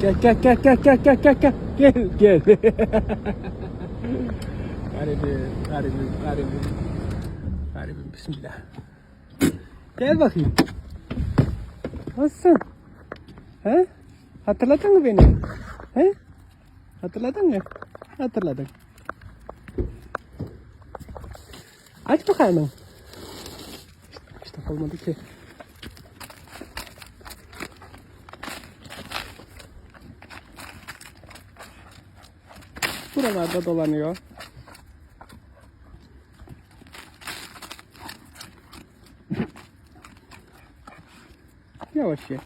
Gel gel gel gel gel gel gel gel gel gel. garibim, garibim, garibim. Garibim bismillah. Gel bakayım. Nasılsın? He? Hatırladın mı beni? He? Hatırladın mı? Hatırladım. Aç bakalım. İşte olmadı ki. Buralarda dolanıyor. Yavaş ye.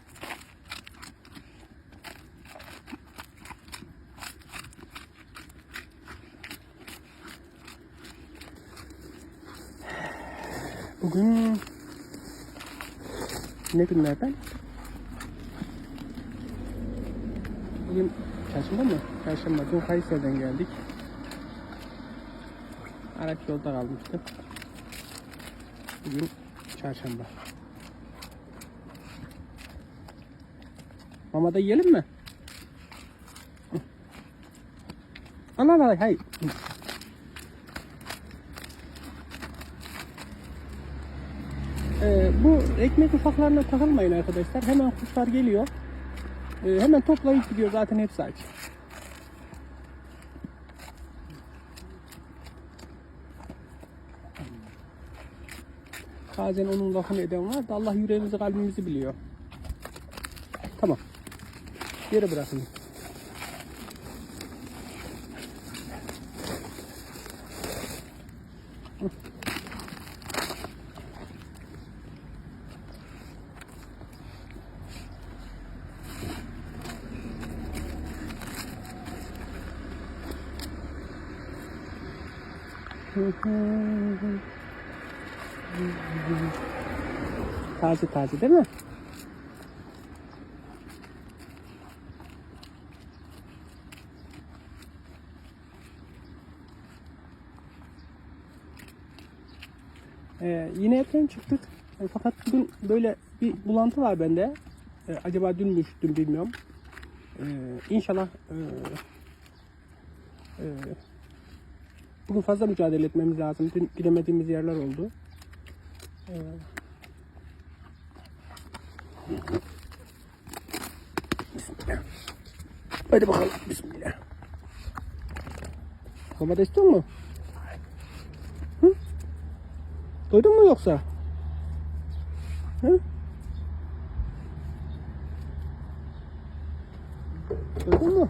Bugün ne günlerden? Bugün çarşamba mı? Çarşamba. Dün Kayseri'den geldik. Araç yolda kalmıştı. Bugün çarşamba. Mama da yiyelim mi? Al al hayır. Ee, bu ekmek ufaklarına takılmayın arkadaşlar. Hemen kuşlar geliyor. Ee, hemen toplayıp gidiyor zaten hepsi aç. Bazen onun lafını eden var da Allah yüreğimizi kalbimizi biliyor. Tamam. Yere bırakın. Taze taze değil mi? Ee, yine erken çıktık. E, fakat bugün böyle bir bulantı var bende. E, acaba dün mü üşüttüm bilmiyorum. E, inşallah e, e, bugün fazla mücadele etmemiz lazım. Dün gidemediğimiz yerler oldu. E, Bismillah. Hadi bakalım. Bismillah. Domates istiyor mu? Hı? Doydun mu yoksa? Hı? Doydun mu?